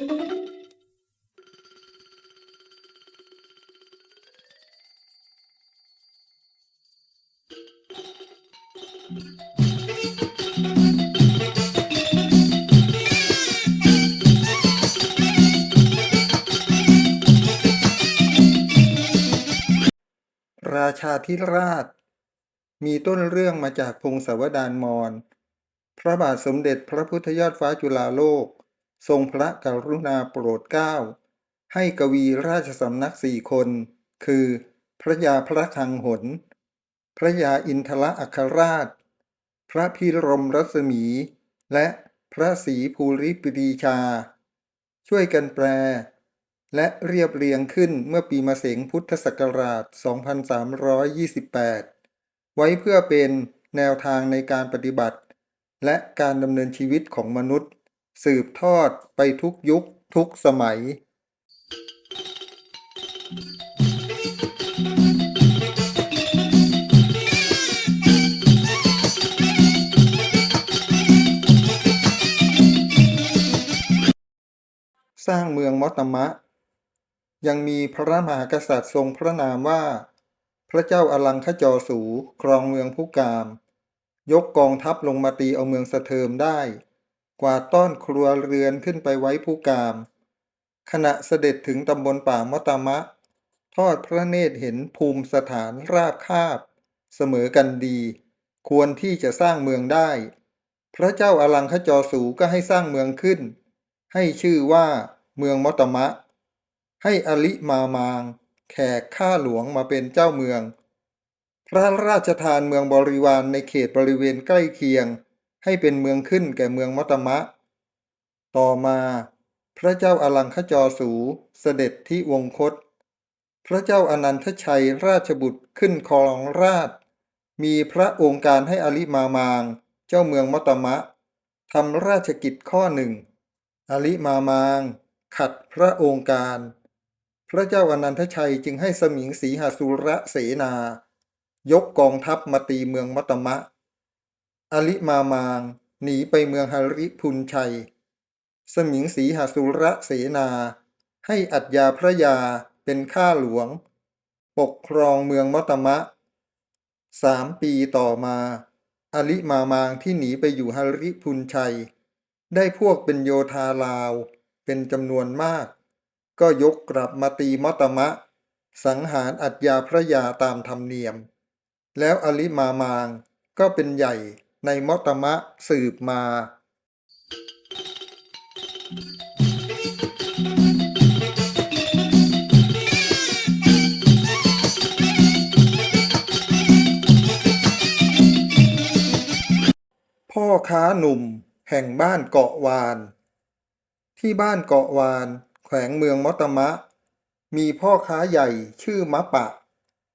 ราชาธิราช มีต้นเรื่องมาจากพงศาวดารมอญพระบาทสมเด็จพระพุทธยอดฟ้าจุฬาโลก ทรงพระกรุณาโปรดเกล้า ให้กวีราชสำนักสี่คน คือ พระยาพระคังหน พระยาอินทรอัครราช พระพิรมรัศมี และพระศรีภูริปีชา ช่วยกันแปล และเรียบเรียงขึ้นเมื่อปีมะเสงพุทธศักราช 2328 ไว้เพื่อเป็นแนวทางในการปฏิบัติ และการดำเนินชีวิตของมนุษย์ สืบทอดไปทุกยุคทุกสมัย สร้างเมืองมอตมะ ยังมีพระมหากษัตริย์ทรงพระนามว่า พระเจ้าอลังคจอสูครองเมืองผู้กาม ยกกองทัพลงมาตีเอาเมืองสะเทิมได้ กวาดต้อนครัวเรือนขึ้นไปไว้ผู้กาม ขณะเสด็จถึงตำบลป่ามอตมะ ทอดพระเนตรเห็นภูมิสถานราบคาบ เสมอกันดี ควรที่จะสร้างเมืองได้ พระเจ้าอลังคจอสูก็ให้สร้างเมืองขึ้น ให้ชื่อว่าเมืองมตมะ ให้อลิมามาง แขกข้าหลวงมาเป็นเจ้าเมือง พระราชทานเมืองบริวารในเขตบริเวณใกล้เคียง ให้เป็นเมืองขึ้นแก่เมืองมอตมะ ต่อมา พระเจ้าอลังคจอสูเสด็จที่วงคต พระเจ้าอนันทชัยราชบุตรขึ้นครองราช มีพระองค์การให้อลิมามาง เจ้าเมืองมอตมะทำราชกิจข้อหนึ่งอลิมามาง ขัดพระองค์การ พระเจ้าอนันทชัยจึงให้สมิงสีหสุระเสนา ยกกองทัพมาตีเมืองมัตมะ อลิมามางหนีไปเมืองหริพุนชัย สมิงสีหสุระเสนา ให้อัจยาพระยาเป็นข้าหลวง ปกครองเมืองมัตมะสามปีต่อมาอลิมามางที่หนีไปอยู่หริพุนชัย ได้พวกเป็นโยธาลาว เป็นจำนวนมาก ก็ยกกลับมาตีมอตมะ สังหารอัจยาพระยาตามธรรมเนียม แล้วอลิมามางก็เป็นใหญ่ ในมอตมะสืบมา พ่อค้าหนุ่มแห่งบ้านเกาะวาน ที่บ้านเกาะวาน แขวงเมืองมอตมะ มีพ่อค้าใหญ่ชื่อมะปะ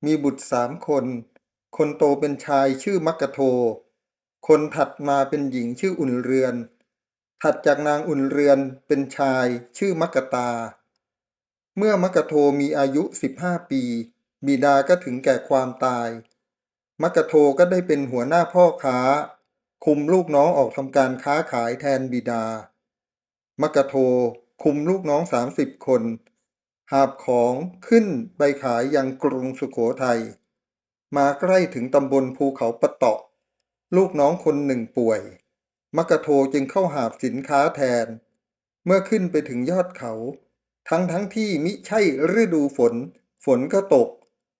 มีบุตรสามคน คนโตเป็นชายชื่อมักกะโท คนถัดมาเป็นหญิงชื่ออุ่นเรือน ถัดจากนางอุ่นเรือนเป็นชายชื่อมักกะตา เมื่อมักกะโทมีอายุ 15 ปี บิดาก็ถึงแก่ความตาย มักกะโทก็ได้เป็นหัวหน้าพ่อค้า คุมลูกน้องออกทำการค้าขายแทนบิดา มักกะโทคุมลูกน้องสามสิบคน หาบของขึ้นไปขายยังกรุงสุขโขทัยมาใกล้ถึงตำบลภูเขาปะเตาะ ลูกน้องคนหนึ่งป่วยมักกะโทจึงเข้าหาบสินค้าแทน เมื่อขึ้นไปถึงยอดเขา ทั้งทั้งที่มิใช่ฤดูฝน ฝนก็ตก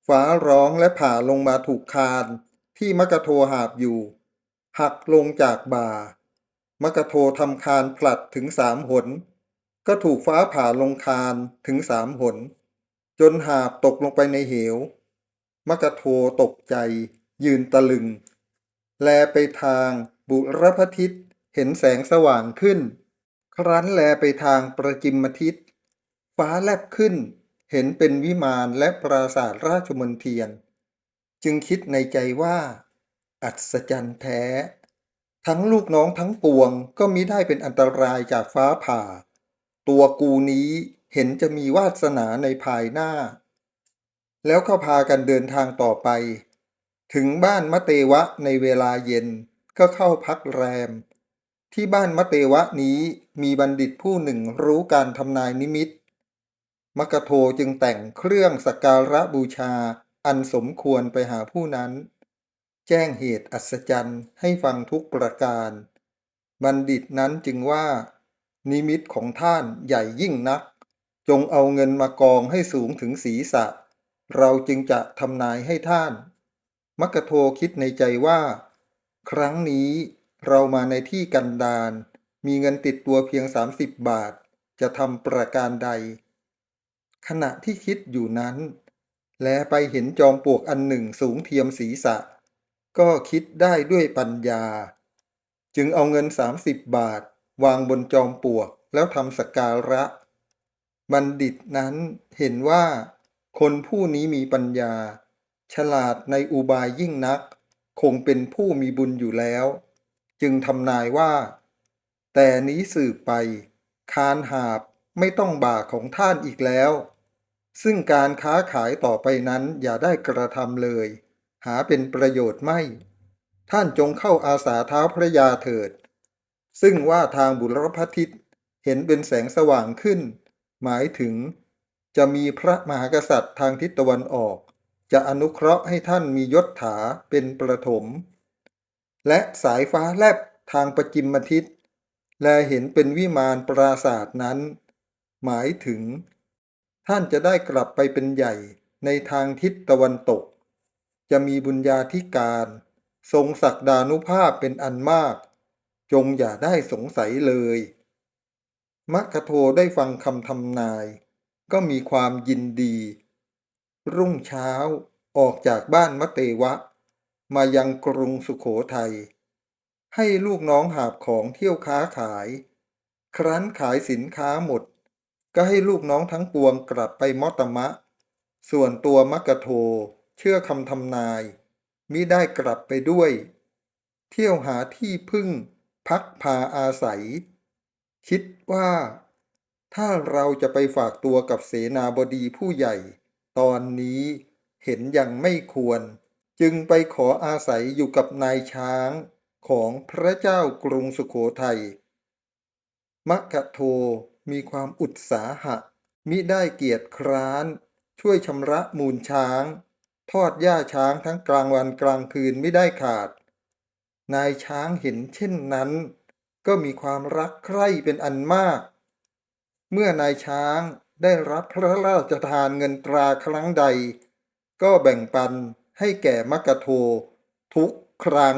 ฟ้าร้องและผ่าลงมาถูกคาน ที่มกกะโทหาบอยู่ หักลงจากบ่า มกกะโททำคานผลัดถึงสามหน ก็ถูกฟ้าผ่าลงคานถึงสามหน จนหาบตกลงไปในเหวมกกะโทตกใจ ยืนตะลึง แลไปทางบุรพทิศเห็นแสงสว่างขึ้น ครั้นแลไปทางประจิมทิศฟ้าแลบขึ้น เห็นเป็นวิมานและปราสาทราชมนเทียน จึงคิดในใจว่า อัศจรรย์แท้ ทั้งลูกน้องทั้งปวงก็มิได้เป็นอันตรายจากฟ้าผ่า ตัวกูนี้เห็นจะมีวาสนาในภายหน้า แล้วก็พากันเดินทางต่อไป ถึงบ้านมะเตวะในเวลาเย็นก็เข้าพักแรม ที่บ้านมะเตวะนี้มีบัณฑิตผู้หนึ่งรู้การทำนายนิมิตมกโทจึงแต่งเครื่องสักการะบูชาอันสมควรไปหาผู้นั้น แจ้งเหตุอัศจรรย์ให้ฟังทุกประการ บัณฑิตนั้นจึงว่า นิมิตของท่านใหญ่ยิ่งนัก จงเอาเงินมากองให้สูงถึงศีรษะ เราจึงจะทำนายให้ท่าน มกโทคิดในใจว่า ครั้งนี้เรามาในที่กันดารมีเงินติดตัวเพียง 30 บาท จะทำประการใด ขณะที่คิดอยู่นั้น แลไปเห็นจอมปลวกอันหนึ่งสูงเทียมศีรษะ ก็คิดได้ด้วยปัญญา จึงเอาเงิน 30 บาท วางบนจอมปลวกแล้วทำสกการะ บัณฑิตนั้นเห็นว่า คนผู้นี้มีปัญญา ฉลาดในอุบายยิ่งนัก คงเป็นผู้มีบุญอยู่แล้ว จึงทำนายว่า แต่นี้สืบไป คานหาบไม่ต้องบ่าของท่านอีกแล้ว ซึ่งการค้าขายต่อไปนั้นอย่าได้กระทำเลย หาเป็นประโยชน์ไม่ ท่านจงเข้าอาสาเท้าพระยาเถิด ซึ่งว่าทางบุรพทิศเห็นเป็นแสงสว่างขึ้น หมายถึงจะมีพระมหากษัตริย์ทางทิศตะวันออก จะอนุเคราะห์ให้ท่านมียศถาเป็นประถม และสายฟ้าแลบทางประจิมทิศแลเห็นเป็นวิมานปราศาสนั้น หมายถึง ท่านจะได้กลับไปเป็นใหญ่ในทางทิศตะวันตก จะมีบุญญาธิการ ทรงศักดานุภาพเป็นอันมาก จงอย่าได้สงสัยเลยมัคโทได้ฟังคำทำนาย ก็มีความยินดี รุ่งเช้าออกจากบ้านมะเตวะ มายังกรุงสุโขทัยให้ลูกน้องหาบของเที่ยวค้าขาย ครั้นขายสินค้าหมด ก็ให้ลูกน้องทั้งปวงกลับไปมอตมะ ส่วนตัวมกกะโทเชื่อคำทำนาย มิได้กลับไปด้วย เที่ยวหาที่พึ่งพักพาอาศัย คิดว่า ถ้าเราจะไปฝากตัวกับเสนาบดีผู้ใหญ่ ตอนนี้เห็นยังไม่ควร จึงไปขออาศัยอยู่กับนายช้างของพระเจ้ากรุงสุโขทัยมัคคะโทมีความอุตสาหะ มิได้เกียรติคร้าน ช่วยชำระมูลช้าง ทอดหญ้าช้างทั้งกลางวันกลางคืนไม่ได้ขาด นายช้างเห็นเช่นนั้น ก็มีความรักใคร่เป็นอันมาก เมื่อนายช้าง ได้รับพระราชทานเงินตราครั้งใด ก็แบ่งปันให้แก่มกกะโททุกครั้ง